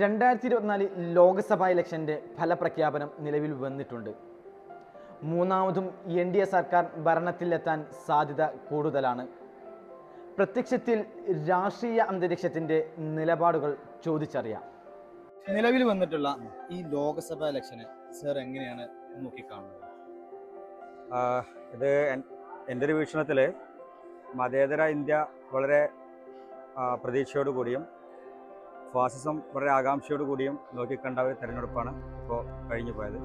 രണ്ടായിരത്തി ഇരുപത്തിനാല് ലോക്സഭാ ഇലക്ഷന്റെ ഫലപ്രഖ്യാപനം നിലവിൽ വന്നിട്ടുണ്ട്. മൂന്നാമതും എൻ ഡി എ സർക്കാർ ഭരണത്തിലെത്താൻ സാധ്യത കൂടുതലാണ്. പ്രത്യക്ഷത്തിൽ രാഷ്ട്രീയ അന്തരീക്ഷത്തിന്റെ നിലപാടുകൾ ചോദിച്ചറിയാം. നിലവിൽ വന്നിട്ടുള്ള ഈ ലോക്സഭാ ഇലക്ഷനെ സർ എങ്ങനെയാണ് നോക്കിക്കാണുന്നത്? ഇത് എന്റെ ഒരു വീക്ഷണത്തിൽ മതേതര ഇന്ത്യ വളരെ പ്രതീക്ഷയോടുകൂടിയും പ്രതീക്ഷയോട് കൂടിയും ഫാസിസം വളരെ ആകാംക്ഷയോട് കൂടിയും നോക്കിക്കണ്ട ഒരു തെരഞ്ഞെടുപ്പാണ് ഇപ്പോൾ കഴിഞ്ഞു പോയത്.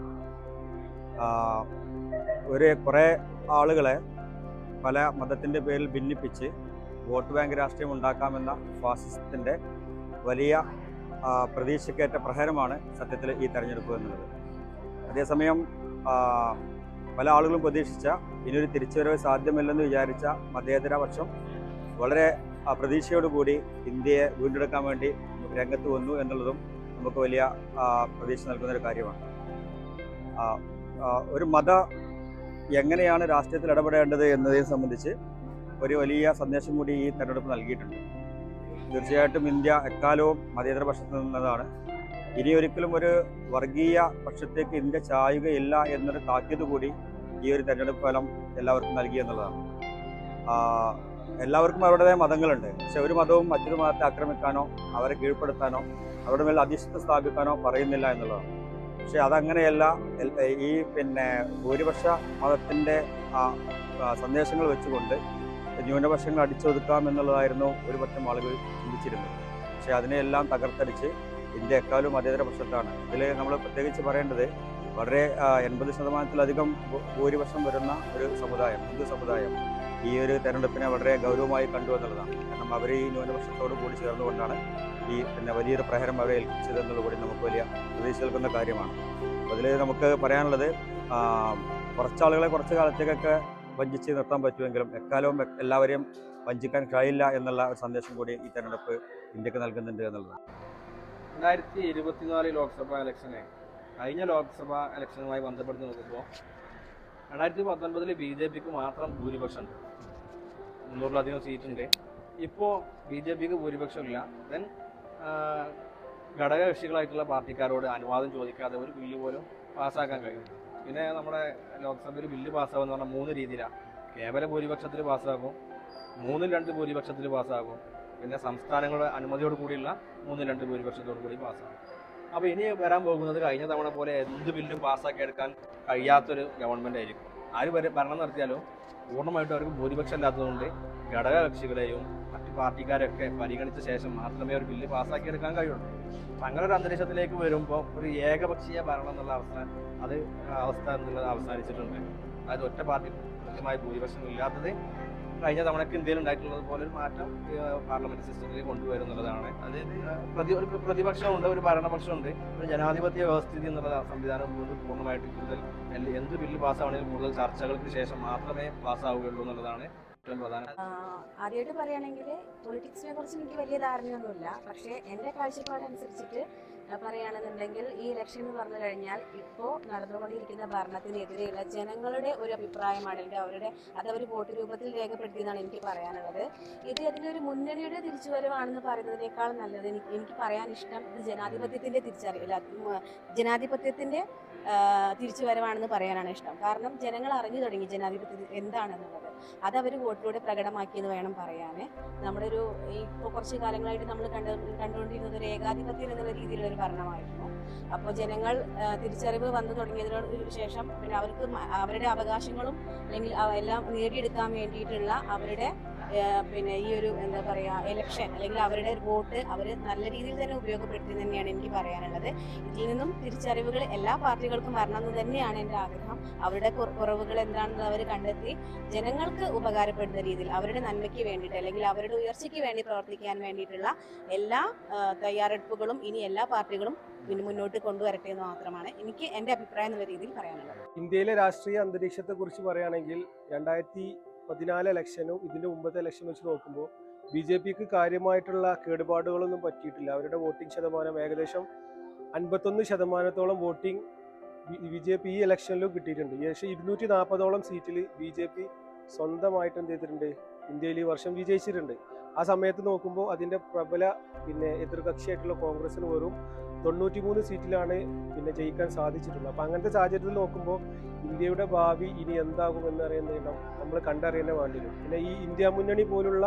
ഒരു കുറേ ആളുകളെ പല മതത്തിന്റെ പേരിൽ ഭിന്നിപ്പിച്ച് വോട്ട് ബാങ്ക് രാഷ്ട്രീയം ഉണ്ടാക്കാമെന്ന ഫാസിസത്തിന്റെ വലിയ പ്രതീക്ഷയ്ക്കേറ്റ പ്രഹരമാണ് സത്യത്തിൽ ഈ തെരഞ്ഞെടുപ്പ് എന്നുള്ളത്. അതേസമയം പല ആളുകളും പ്രതീക്ഷിച്ച ഇനിയൊരു തിരിച്ചുവരവ് സാധ്യമല്ലെന്ന് വിചാരിച്ച മതേതര പക്ഷം വളരെ പ്രതീക്ഷയോടുകൂടി ഇന്ത്യയെ വീണ്ടെടുക്കാൻ വേണ്ടി രംഗത്ത് വന്നു എന്നുള്ളതും നമുക്ക് വലിയ പ്രതീക്ഷ നൽകുന്ന ഒരു കാര്യമാണ്. ഒരു മത എങ്ങനെയാണ് രാഷ്ട്രീയത്തിൽ ഇടപെടേണ്ടത് എന്നതിനെ സംബന്ധിച്ച് ഒരു വലിയ സന്ദേശം കൂടി ഈ തെരഞ്ഞെടുപ്പ് നൽകിയിട്ടുണ്ട്. തീർച്ചയായിട്ടും ഇന്ത്യ എക്കാലവും മതേതര പക്ഷത്തു നിന്നതാണ്. ഇനി ഒരിക്കലും ഒരു വർഗീയ പക്ഷത്തേക്ക് ഇന്ത്യ ചായുകയില്ല എന്നൊരു താക്കീത് കൂടി ഈ ഒരു തെരഞ്ഞെടുപ്പ് ഫലം എല്ലാവർക്കും നൽകി എന്നുള്ളതാണ്. എല്ലാവർക്കും അവരുടേതായ മതങ്ങളുണ്ട്. പക്ഷെ ഒരു മതവും മറ്റൊരു മതത്തെ ആക്രമിക്കാനോ അവരെ കീഴ്പ്പെടുത്താനോ അവരുടെ മേൽ അധിഷ്ഠിത സ്ഥാപിക്കാനോ പറയുന്നില്ല എന്നുള്ളതാണ്. പക്ഷെ അതങ്ങനെയല്ല ഈ പിന്നെ ഭൂരിപക്ഷ മതത്തിന്റെ സന്ദേശങ്ങൾ വെച്ചുകൊണ്ട് ന്യൂനപക്ഷങ്ങൾ അടിച്ചൊതുക്കാം എന്നുള്ളതായിരുന്നു ഒരു പറ്റം ആളുകൾ ചിന്തിച്ചിരുന്നത്. പക്ഷേ അതിനെയെല്ലാം തകർത്തടിച്ച് ഇന്ത്യ എക്കാലും മതേതര പക്ഷത്താണ്. ഇതിൽ നമ്മൾ പ്രത്യേകിച്ച് പറയേണ്ടത് വളരെ എൺപത് ശതമാനത്തിലധികം ഭൂരിപക്ഷം വരുന്ന ഒരു സമുദായം ഹിന്ദു സമുദായം ഈ ഒരു തെരഞ്ഞെടുപ്പിനെ വളരെ ഗൗരവമായി കണ്ടു എന്നുള്ളതാണ്. കാരണം അവർ ഈ ന്യൂനപക്ഷത്തോട് കൂടി ചേർന്നുകൊണ്ടാണ് ഈ പിന്നെ വലിയൊരു പ്രഹരം അവരെ ഏൽപ്പിച്ചത് എന്നുള്ളത് നമുക്ക് വലിയ പ്രതീക്ഷ കാര്യമാണ്. അതിൽ നമുക്ക് പറയാനുള്ളത് കുറച്ചാളുകളെ കുറച്ച് കാലത്തേക്കൊക്കെ വഞ്ചിച്ച് നിർത്താൻ പറ്റുമെങ്കിലും എക്കാലവും എല്ലാവരെയും വഞ്ചിക്കാൻ കഴിയില്ല എന്നുള്ള ഒരു സന്ദേശം കൂടി ഈ തെരഞ്ഞെടുപ്പ് ഇന്ത്യയ്ക്ക് നൽകുന്നുണ്ട് എന്നുള്ളതാണ്. രണ്ടായിരത്തി ഇരുപത്തിനാല് ലോക്സഭാ ഇലക്ഷനെ കഴിഞ്ഞ ലോക്സഭാ ഇലക്ഷനുമായി ബന്ധപ്പെട്ട് നോക്കുമ്പോൾ രണ്ടായിരത്തി പത്തൊൻപതിൽ ബി ജെ പിക്ക് മാത്രം ഭൂരിപക്ഷമുണ്ട് മുന്നൂറിലധികം സീറ്റുണ്ട്. ഇപ്പോൾ ബി ജെ പിക്ക് ഭൂരിപക്ഷമില്ല. ദെൻ ഘടകകക്ഷികളായിട്ടുള്ള പാർട്ടിക്കാരോട് അനുവാദം ചോദിക്കാതെ ഒരു ബില്ല് പോലും പാസ്സാക്കാൻ കഴിയും. പിന്നെ നമ്മുടെ ലോക്സഭയിൽ ബില്ല് പാസ്സാകുമെന്ന് പറഞ്ഞാൽ മൂന്ന് രീതിയിലാണ്. കേവല ഭൂരിപക്ഷത്തിൽ പാസ്സാകും മൂന്നിൽ രണ്ട് ഭൂരിപക്ഷത്തിൽ പാസ്സാകും. പിന്നെ സംസ്ഥാനങ്ങളുടെ അനുമതിയോട് കൂടിയുള്ള മൂന്നിൽ രണ്ട് ഭൂരിപക്ഷത്തോടു കൂടി പാസ്സാകും. അപ്പോൾ ഇനി വരാൻ പോകുന്നത് കഴിഞ്ഞ തവണ പോലെ എന്ത് ബില്ലും പാസ്സാക്കി എടുക്കാൻ കഴിയാത്തൊരു ഗവൺമെന്റ് ആയിരിക്കും. ആര് വരെ ഭരണം നടത്തിയാലും പൂർണമായിട്ടും അവർക്ക് ഭൂരിപക്ഷം ഇല്ലാത്തതുകൊണ്ട് ഘടകകക്ഷികളെയും മറ്റ് പാർട്ടിക്കാരെയൊക്കെ പരിഗണിച്ച ശേഷം മാത്രമേ ഒരു ബില്ല് പാസ്സാക്കി എടുക്കാൻ കഴിയുള്ളൂ. അപ്പം അങ്ങനെ ഒരു അന്തരീക്ഷത്തിലേക്ക് വരുമ്പോൾ ഒരു ഏകപക്ഷീയ ഭരണം എന്നുള്ള അവസ്ഥ അത് അവസ്ഥ എന്നുള്ളത് അവസാനിച്ചിട്ടുണ്ട്. അതായത് ഒറ്റ പാർട്ടി കൃത്യമായ ഭൂരിപക്ഷം ഇല്ലാത്തത് കഴിഞ്ഞ തവണക്ക് ഇന്ത്യയിൽ ഉണ്ടായിട്ടുള്ളത് പോലെ ഒരു മാറ്റം പാർലമെന്റ് സിസ്റ്റത്തിൽ കൊണ്ടുവരുന്നുള്ളതാണ്. അതായത് പ്രതി പ്രതിപക്ഷമുണ്ട് ഒരു ഭരണപക്ഷമുണ്ട്. ഒരു ജനാധിപത്യ വ്യവസ്ഥിതി എന്നുള്ള സംവിധാനം പൂർണമായിട്ട് കൂടുതൽ എന്ത് ബില്ല് പാസ്സാവണമെങ്കിലും കൂടുതൽ ചർച്ചകൾക്ക് ശേഷം മാത്രമേ പാസ്സാവുകയുള്ളൂ എന്നുള്ളതാണ് ആദ്യമായിട്ട് പറയുകയാണെങ്കിൽ പൊളിറ്റിക്സിനെ കുറിച്ച് എനിക്ക് വലിയ ധാരണയൊന്നുമില്ല. പക്ഷേ എന്റെ കാഴ്ചപ്പാടനുസരിച്ചിട്ട് പറയുകയാണെന്നുണ്ടെങ്കിൽ ഈ ഇലക്ഷൻ എന്ന് പറഞ്ഞു കഴിഞ്ഞാൽ ഇപ്പോൾ നടന്നുകൊണ്ടിരിക്കുന്ന ഭരണത്തിനെതിരെയുള്ള ജനങ്ങളുടെ ഒരു അഭിപ്രായമാണ്. അല്ലെങ്കിൽ അവരുടെ അത് അവർ വോട്ട് രൂപത്തിൽ രേഖപ്പെടുത്തിയെന്നാണ് എനിക്ക് പറയാനുള്ളത്. ഇത് അതിനൊരു മുന്നണിയുടെ തിരിച്ചുവരവാണെന്ന് പറയുന്നതിനേക്കാൾ നല്ലത് എനിക്ക് എനിക്ക് പറയാൻ ഇഷ്ടം ഇത് ജനാധിപത്യത്തിന്റെ തിരിച്ചറിയില്ല ജനാധിപത്യത്തിന്റെ തിരിച്ചുവരവാണെന്ന് പറയാനാണ് ഇഷ്ടം. കാരണം ജനങ്ങൾ അറിഞ്ഞു തുടങ്ങി ജനാധിപത്യ എന്താണെന്നുള്ളത്. അത് അവർ വോട്ടിലൂടെ പ്രകടമാക്കിയെന്ന് വേണം പറയാനേ. നമ്മുടെ ഒരു ഇപ്പോൾ കുറച്ച് കാലങ്ങളായിട്ട് നമ്മൾ കണ്ടു കണ്ടുകൊണ്ടിരുന്നത് ഒരു ഏകാധിപത്യം എന്നുള്ള രീതിയിലുള്ള ഒരു ഭരണമായിരുന്നു. അപ്പോൾ ജനങ്ങൾ തിരിച്ചറിവ് വന്നു തുടങ്ങിയതിനോട് ശേഷം പിന്നെ അവർക്ക് അവരുടെ അവകാശങ്ങളും അല്ലെങ്കിൽ എല്ലാം നേടിയെടുക്കാൻ വേണ്ടിയിട്ടുള്ള അവരുടെ പിന്നെ ഈ ഒരു എന്താ പറയുക ഇലക്ഷൻ അല്ലെങ്കിൽ അവരുടെ വോട്ട് അവർ നല്ല രീതിയിൽ തന്നെ ഉപയോഗപ്പെടുത്തി തന്നെയാണ് എനിക്ക് പറയാനുള്ളത്. ഇതിൽ നിന്നും തിരിച്ചറിവുകൾ എല്ലാ പാർട്ടികൾക്കും വരണമെന്ന് തന്നെയാണ് എന്റെ ആഗ്രഹം. അവരുടെ കുറവുകൾ എന്താണെന്ന് അവർ കണ്ടെത്തി ജനങ്ങൾക്ക് ഉപകാരപ്പെടുന്ന രീതിയിൽ അവരുടെ നന്മയ്ക്ക് വേണ്ടിയിട്ട് അല്ലെങ്കിൽ അവരുടെ ഉയർച്ചയ്ക്ക് വേണ്ടി പ്രവർത്തിക്കാൻ വേണ്ടിയിട്ടുള്ള എല്ലാ തയ്യാറെടുപ്പുകളും ഇനി എല്ലാ പാർട്ടികളും പിന്നെ മുന്നോട്ട് കൊണ്ടുവരട്ടെ എന്ന് മാത്രമാണ് എനിക്ക് എന്റെ അഭിപ്രായം എന്നുള്ള രീതിയിൽ പറയാനുള്ളത്. ഇന്ത്യയിലെ രാഷ്ട്രീയ അന്തരീക്ഷത്തെ കുറിച്ച് പറയുകയാണെങ്കിൽ രണ്ടായിരത്തി പതിനാല് ഇലക്ഷനും ഇതിന്റെ മുമ്പത്തെ ഇലക്ഷൻ വെച്ച് നോക്കുമ്പോൾ ബി ജെ പിക്ക് കാര്യമായിട്ടുള്ള കേടുപാടുകളൊന്നും പറ്റിയിട്ടില്ല. അവരുടെ വോട്ടിംഗ് ശതമാനം ഏകദേശം അൻപത്തൊന്ന് ശതമാനത്തോളം വോട്ടിംഗ് ബി ജെ പി ഈ ഇലക്ഷനിലും കിട്ടിയിട്ടുണ്ട്. ഏകദേശം ഇരുന്നൂറ്റി നാൽപ്പതോളം സീറ്റിൽ ബി ജെ പി സ്വന്തമായിട്ട് എന്ത് ചെയ്തിട്ടുണ്ട്? ഇന്ത്യയിൽ ഈ വർഷം വിജയിച്ചിട്ടുണ്ട്. ആ സമയത്ത് നോക്കുമ്പോൾ അതിന്റെ പ്രബല പിന്നെ എതിർകക്ഷിയായിട്ടുള്ള കോൺഗ്രസിന് വെറും തൊണ്ണൂറ്റിമൂന്ന് സീറ്റിലാണ് പിന്നെ ജയിക്കാൻ സാധിച്ചിട്ടുള്ളത്. അപ്പം അങ്ങനത്തെ സാഹചര്യത്തിൽ നോക്കുമ്പോൾ ഇന്ത്യയുടെ ഭാവി ഇനി എന്താകും എന്നറിയുന്ന നമ്മൾ കണ്ടറിയേണ്ട വേണ്ടി പിന്നെ ഈ ഇന്ത്യ മുന്നണി പോലുള്ള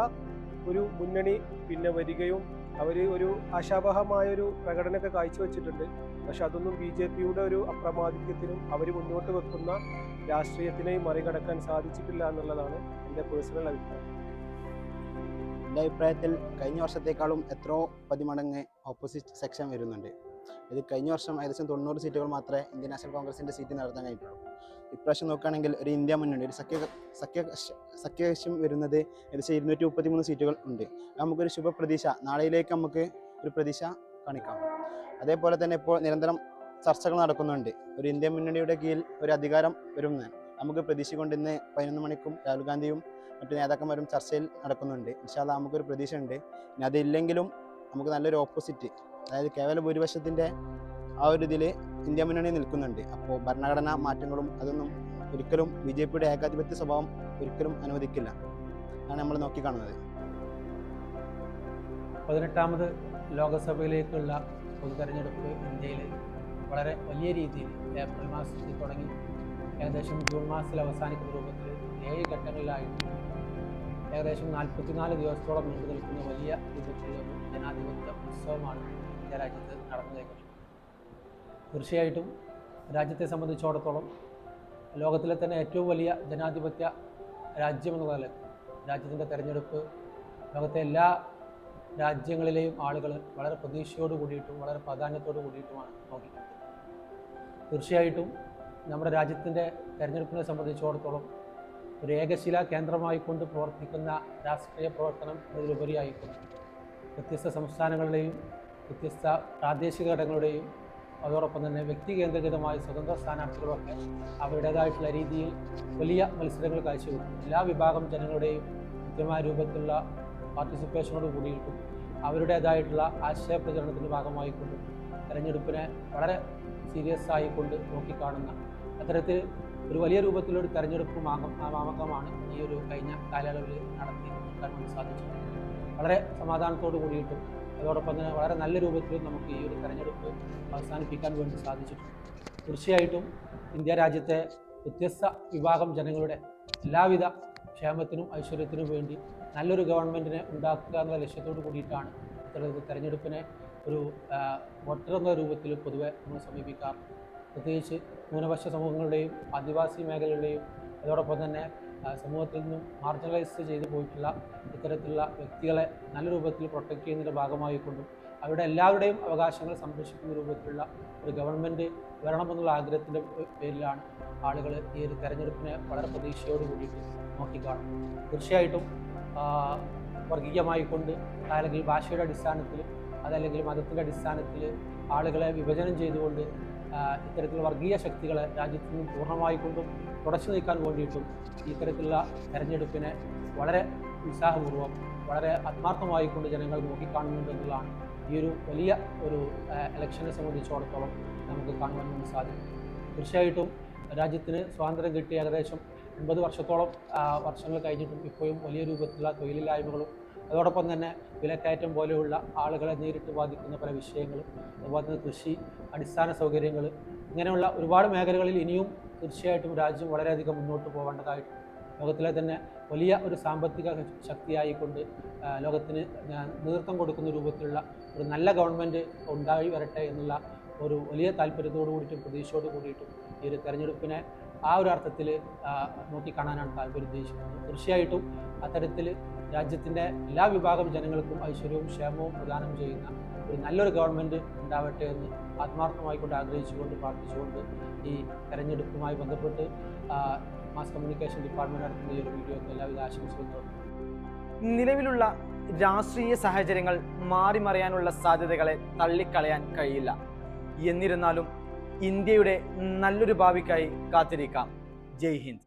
ഒരു മുന്നണി പിന്നെ വരികയും അവർ ഒരു ആശാവഹമായൊരു പ്രകടനമൊക്കെ കാഴ്ചവെച്ചിട്ടുണ്ട്. പക്ഷെ അതൊന്നും ബി ജെ പിയുടെ ഒരു അപ്രമാദിത്യത്തിനും അവർ മുന്നോട്ട് വെക്കുന്ന രാഷ്ട്രീയത്തിനെയും മറികടക്കാൻ സാധിച്ചിട്ടില്ല എന്നുള്ളതാണ് എന്റെ പേഴ്സണൽ അഭിപ്രായം. എന്റെ അഭിപ്രായത്തിൽ കഴിഞ്ഞ വർഷത്തേക്കാളും എത്രയോ പതിമടങ്ങ് ഓപ്പോസിറ്റ് സെക്ഷൻ വരുന്നുണ്ട്. ഇത് കഴിഞ്ഞ വർഷം ഏകദേശം തൊണ്ണൂറ് സീറ്റുകൾ മാത്രമേ ഇന്ത്യൻ നാഷണൽ കോൺഗ്രസിന്റെ സീറ്റ് നടത്താൻ കഴിഞ്ഞിട്ടുള്ളൂ ഇപ്രാവശ്യം നോക്കുകയാണെങ്കിൽ ഒരു ഇന്ത്യ മുന്നണി ഒരു സഖ്യ സഖ്യ സഖ്യകക്ഷ്യം വരുന്നത് ഏകദേശം ഇരുന്നൂറ്റി മുപ്പത്തി മൂന്ന് സീറ്റുകൾ ഉണ്ട്. നമുക്കൊരു ശുഭപ്രതീക്ഷ. നാളെയിലേക്ക് നമുക്ക് ഒരു പ്രതീക്ഷ കാണിക്കാം. അതേപോലെ തന്നെ ഇപ്പോൾ നിരന്തരം ചർച്ചകൾ നടക്കുന്നുണ്ട്. ഒരു ഇന്ത്യ മുന്നണിയുടെ കീഴിൽ ഒരു അധികാരം വരുമെന്ന്. നമുക്ക് പ്രതീക്ഷിക്കൊണ്ട് ഇന്ന് പതിനൊന്ന് മണിക്കും രാഹുൽ ഗാന്ധിയും മറ്റു നേതാക്കന്മാരും ചർച്ചയിൽ നടക്കുന്നുണ്ട്. ഇൻഷാല്ല നമുക്കൊരു പ്രതീക്ഷ ഉണ്ട് ഇനി അതില്ലെങ്കിലും നമുക്ക് നല്ലൊരു ഓപ്പോസിറ്റ് അതായത് കേവല ഭൂരിപക്ഷത്തിന്റെ ആ ഒരു ഇതിൽ ഇന്ത്യ മുന്നണി നിൽക്കുന്നുണ്ട്. അപ്പോൾ ഭരണഘടനാ മാറ്റങ്ങളും അതൊന്നും ഒരിക്കലും ബി ജെ പിയുടെ ഏകാധിപത്യ സ്വഭാവം ഒരിക്കലും അനുവദിക്കില്ല. ആണ് നമ്മൾ നോക്കിക്കാണുന്നത്. പതിനെട്ടാമത് ലോകസഭയിലേക്കുള്ള പൊതു തെരഞ്ഞെടുപ്പ് ഇന്ത്യയിൽ വളരെ വലിയ രീതിയിൽ ഏപ്രിൽ മാസത്തിൽ തുടങ്ങി. ഏകദേശം ജൂൺ മാസത്തിൽ അവസാനിക്കുന്ന രൂപത്തിൽ ഏഴ് ഘട്ടങ്ങളിലായിട്ട് ഏകദേശം നാൽപ്പത്തിനാല് ദിവസത്തോളം നീണ്ടു നിൽക്കുന്ന വലിയ രൂപത്തിലുള്ള ഒരു ജനാധിപത്യ ഉത്സവമാണ് ഇന്ത്യ രാജ്യത്ത് നടന്നു കഴിഞ്ഞത് തീർച്ചയായിട്ടും രാജ്യത്തെ സംബന്ധിച്ചിടത്തോളം ലോകത്തിലെ തന്നെ ഏറ്റവും വലിയ ജനാധിപത്യ രാജ്യമെന്ന നിലയിൽ രാജ്യത്തിന്റെ തെരഞ്ഞെടുപ്പ് ലോകത്തെ എല്ലാ രാജ്യങ്ങളിലെയും ആളുകൾ വളരെ പ്രതീക്ഷയോട് കൂടിയിട്ടും വളരെ പ്രാധാന്യത്തോട് കൂടിയിട്ടുമാണ് നോക്കിക്കുന്നത് തീർച്ചയായിട്ടും നമ്മുടെ രാജ്യത്തിന്റെ തെരഞ്ഞെടുപ്പിനെ സംബന്ധിച്ചിടത്തോളം ഒരു ഏകശിലാ കേന്ദ്രമായിക്കൊണ്ട് പ്രവർത്തിക്കുന്ന രാഷ്ട്രീയ പ്രവർത്തനം എന്നതിലുപരിയായിക്കൊണ്ട് വ്യത്യസ്ത സംസ്ഥാനങ്ങളുടെയും വ്യത്യസ്ത പ്രാദേശിക ഘടകങ്ങളുടെയും അതോടൊപ്പം തന്നെ വ്യക്തി കേന്ദ്രീകൃതമായ സ്വതന്ത്ര സ്ഥാനാർത്ഥികളൊക്കെ അവരുടേതായിട്ടുള്ള രീതിയിൽ വലിയ മത്സരങ്ങൾ കാഴ്ചവെക്കും. എല്ലാ വിഭാഗം ജനങ്ങളുടെയും കൃത്യമായ രൂപത്തിലുള്ള പാർട്ടിസിപ്പേഷനോട് കൂടിയിട്ടും അവരുടേതായിട്ടുള്ള ആശയ പ്രചരണത്തിന്റെ ഭാഗമായിക്കൊണ്ടും തെരഞ്ഞെടുപ്പിനെ വളരെ സീരിയസ് ആയിക്കൊണ്ട് നോക്കിക്കാണുന്ന അത്തരത്തിൽ ഒരു വലിയ രൂപത്തിലൊരു തെരഞ്ഞെടുപ്പ് മാകം മാമകമാണ് ഈ ഒരു കഴിഞ്ഞ കാലയളവിൽ നടത്തി കാണാൻ വേണ്ടി സാധിച്ചത് വളരെ സമാധാനത്തോടു കൂടിയിട്ടും അതോടൊപ്പം തന്നെ വളരെ നല്ല രൂപത്തിലും നമുക്ക് ഈ ഒരു തെരഞ്ഞെടുപ്പ് അവസാനിപ്പിക്കാൻ വേണ്ടി സാധിച്ചിട്ടുണ്ട്. തീർച്ചയായിട്ടും ഇന്ത്യ രാജ്യത്തെ വ്യത്യസ്ത വിഭാഗം ജനങ്ങളുടെ എല്ലാവിധ ക്ഷേമത്തിനും ഐശ്വര്യത്തിനും വേണ്ടി നല്ലൊരു ഗവൺമെന്റിനെ ഉണ്ടാക്കുക എന്ന ലക്ഷ്യത്തോടു കൂടിയിട്ടാണ് ഇത്തരത്തിൽ തെരഞ്ഞെടുപ്പിനെ ഒരു വോട്ടർ എന്ന രൂപത്തിൽ പൊതുവെ നമ്മൾ സമീപിക്കാറ്. പ്രത്യേകിച്ച് ന്യൂനപക്ഷ സമൂഹങ്ങളുടെയും ആദിവാസി മേഖലകളുടെയും അതോടൊപ്പം തന്നെ സമൂഹത്തിൽ നിന്നും മാർജിനലൈസ് ചെയ്തു പോയിട്ടുള്ള ഇത്തരത്തിലുള്ള വ്യക്തികളെ നല്ല രൂപത്തിൽ പ്രൊട്ടക്റ്റ് ചെയ്യുന്നതിന്റെ ഭാഗമായിക്കൊണ്ടും അവരുടെ എല്ലാവരുടെയും അവകാശങ്ങൾ സംരക്ഷിക്കുന്ന രൂപത്തിലുള്ള ഒരു ഗവൺമെന്റ് വരണമെന്നുള്ള ആഗ്രഹത്തിന്റെ പേരിലാണ് ആളുകൾ ഈ ഒരു തെരഞ്ഞെടുപ്പിനെ വളരെ പ്രതീക്ഷയോട് കൂടിയിട്ട് നോക്കിക്കാണും തീർച്ചയായിട്ടും വർഗീയമായിക്കൊണ്ട് വർഗീയമായി കൊണ്ട് അല്ലെങ്കിൽ ഭാഷയുടെ അടിസ്ഥാനത്തിൽ അതല്ലെങ്കിൽ മതത്തിന്റെ അടിസ്ഥാനത്തിൽ ആളുകളെ വിഭജനം ചെയ്തുകൊണ്ട് ഇത്തരത്തിലുള്ള വർഗീയ ശക്തികളെ രാജ്യത്തു നിന്നും പൂർണമായി കൊണ്ടും തുടച്ചു നീക്കാൻ വേണ്ടിയിട്ടും ഇത്തരത്തിലുള്ള തെരഞ്ഞെടുപ്പിനെ വളരെ ഉത്സാഹപൂർവം വളരെ ആത്മാർത്ഥമായി കൊണ്ട് ജനങ്ങൾ നോക്കിക്കാണുന്നുണ്ട് എന്നുള്ളതാണ് ഈ ഒരു വലിയ ഒരു ഇലക്ഷനെ സംബന്ധിച്ചിടത്തോളം നമുക്ക് കാണുവാൻ വേണ്ടി സാധിക്കും. തീർച്ചയായിട്ടും രാജ്യത്തിന് സ്വാതന്ത്ര്യം കിട്ടിയ ഏകദേശം എൺപത് വർഷത്തോളം വർഷങ്ങൾ കഴിഞ്ഞിട്ടും ഇപ്പോഴും വലിയ രൂപത്തിലുള്ള തൊഴിലില്ലായ്മകളും അതോടൊപ്പം തന്നെ വിലക്കയറ്റം പോലെയുള്ള ആളുകളെ നേരിട്ട് ബാധിക്കുന്ന പല വിഷയങ്ങളും അതുപോലെ തന്നെ കൃഷി അടിസ്ഥാന സൗകര്യങ്ങൾ ഇങ്ങനെയുള്ള ഒരുപാട് മേഖലകളിൽ ഇനിയും തീർച്ചയായിട്ടും രാജ്യം വളരെയധികം മുന്നോട്ട് പോകേണ്ടതായിട്ടുണ്ട് ലോകത്തിലെ തന്നെ വലിയ ഒരു സാമ്പത്തിക ശക്തിയായിക്കൊണ്ട് ലോകത്തിന് നേതൃത്വം കൊടുക്കുന്ന രൂപത്തിലുള്ള ഒരു നല്ല ഗവൺമെന്റ് ഉണ്ടായി വരട്ടെ എന്നുള്ള ഒരു വലിയ താല്പര്യത്തോടു കൂടിയിട്ടും പ്രതീക്ഷയോട് കൂടിയിട്ടും ഈ ഒരു തെരഞ്ഞെടുപ്പിനെ ആ ഒരു അർത്ഥത്തിൽ നോക്കിക്കാണാനാണ് താല്പര്യം ഉദ്ദേശിക്കുന്നത്. തീർച്ചയായിട്ടും അത്തരത്തിൽ രാജ്യത്തിന്റെ എല്ലാ വിഭാഗം ജനങ്ങൾക്കും ഐശ്വര്യവും ക്ഷേമവും പ്രദാനം ചെയ്യുന്ന ഒരു നല്ലൊരു ഗവൺമെന്റ് ഉണ്ടാവട്ടെ എന്ന് ആത്മാർത്ഥമായിക്കൊണ്ട് ആഗ്രഹിച്ചുകൊണ്ട് പ്രാർത്ഥിച്ചുകൊണ്ട് ഈ തെരഞ്ഞെടുപ്പുമായി ബന്ധപ്പെട്ട് മാസ് കമ്മ്യൂണിക്കേഷൻ ഡിപ്പാർട്ട്മെന്റ് നടത്തുന്ന ഈ ഒരു വീഡിയോക്ക് എല്ലാവിധ ആശംസകളും നിലവിലുള്ള രാഷ്ട്രീയ സാഹചര്യങ്ങൾ മാറിമറിയാനുള്ള സാധ്യതകളെ തള്ളിക്കളയാൻ കഴിയില്ല. എന്നിരുന്നാലും ഇന്ത്യയുടെ നല്ലൊരു ഭാവിക്കായി കാത്തിരിക്കാം. ജയ് ഹിന്ദ്.